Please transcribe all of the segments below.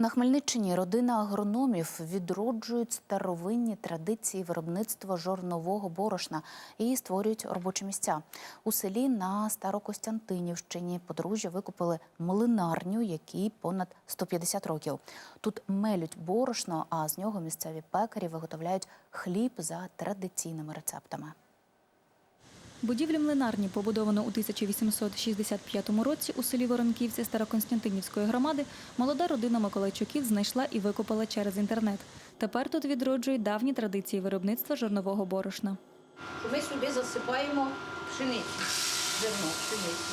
На Хмельниччині родина агрономів відроджують старовинні традиції виробництва жорнового борошна і створюють робочі місця. У селі на Старокостянтинівщині подружжя викупили млинарню, якій понад 150 років. Тут мелють борошно, а з нього місцеві пекарі виготовляють хліб за традиційними рецептами. Будівлю млинарні, побудовано у 1865 році у селі Воронківці Староконстантинівської громади, молода родина Миколайчуків знайшла і викопала через інтернет. Тепер тут відроджують давні традиції виробництва жорнового борошна. Ми сюди засипаємо пшеницю, зерно, пшеницю.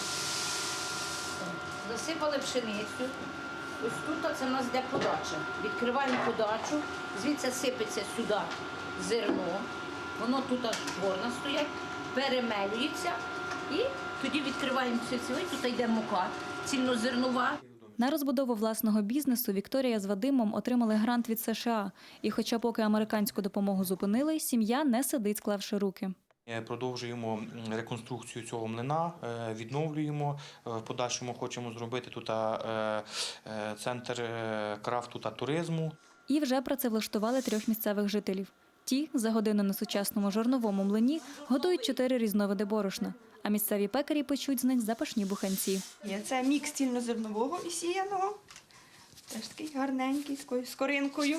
Засипали пшеницю. Ось тут це в нас йде подача. Відкриваємо подачу, звідси сипеться сюди зерно. Воно тут аж горна стоять, перемелюється і тоді відкриваємо все, і тут йде мука, цільнозернова. На розбудову власного бізнесу Вікторія з Вадимом отримали грант від США. І хоча поки американську допомогу зупинили, сім'я не сидить, склавши руки. Е, Продовжуємо реконструкцію цього млина, е, відновлюємо. Е, В подальшому хочемо зробити тут центр крафту та туризму. І вже працевлаштували трьох місцевих жителів. Ті за годину на сучасному жорновому млині готують чотири різновиди борошна, а місцеві пекарі печуть з них запашні буханці. Це мікс цільнозернового і сіяного. Теж такий гарненький, з коринкою.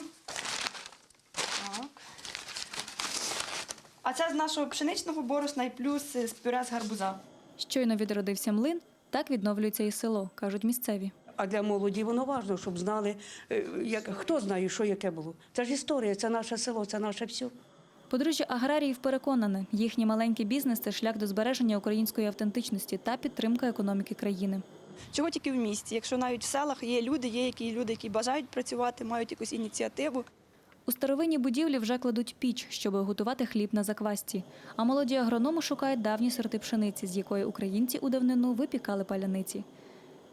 Так. А це з нашого пшеничного борошна і плюс е, з пюре з гарбуза. Щойно відродився млин, так відновлюється і село, кажуть місцеві. А для молоді воно важливо, щоб знали, е, як, хто знає, що яке було. Це ж історія, це наше село, це наше все. Подружжя аграріїв переконане, їхній маленький бізнес це шлях до збереження української автентичності та підтримка економіки країни. Чого тільки в місті? Якщо навіть в селах є люди, є які люди, які бажають працювати, мають якусь ініціативу. У старовинній будівлі вже кладуть піч, щоб готувати хліб на заквасті. А молоді агрономи шукають давні сорти пшениці, з якої українці у давнину випікали паляниці.